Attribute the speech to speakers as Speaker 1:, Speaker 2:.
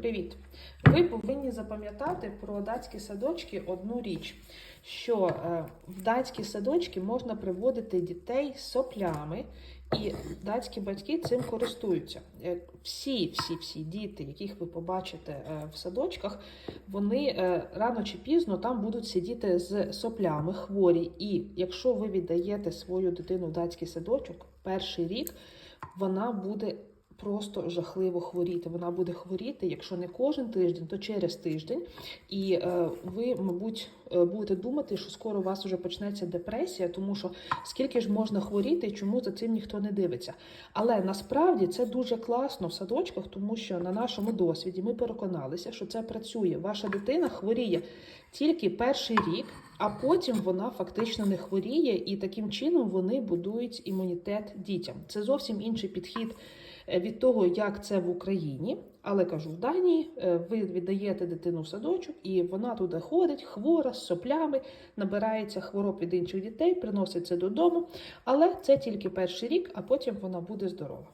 Speaker 1: Привіт! Ви повинні запам'ятати про датські садочки одну річ, що е, в датські садочки можна приводити дітей з соплями, і датські батьки цим користуються. Е, Всі, всі, всі діти, яких ви побачите е, в садочках, вони рано чи пізно там будуть сидіти з соплями, хворі. І якщо ви віддаєте свою дитину в датський садочок, перший рік вона буде просто жахливо хворіти. Вона буде хворіти, якщо не кожен тиждень, то через тиждень. І е, ви, мабуть, е, будете думати, що скоро у вас вже почнеться депресія, тому що скільки ж можна хворіти і чому за цим ніхто не дивиться. Але насправді це дуже класно в садочках, тому що на нашому досвіді ми переконалися, що це працює. Ваша дитина хворіє тільки перший рік, а потім вона фактично не хворіє, і таким чином вони будують імунітет дітям. Це зовсім інший підхід е, від того, як це в Україні. Але кажу, в Данії е, ви віддаєте дитину в садочок, і вона туди ходить, хвора, з соплями, набирається хвороб від інших дітей, приносить це додому. Але це тільки перший рік, а потім вона буде здорова.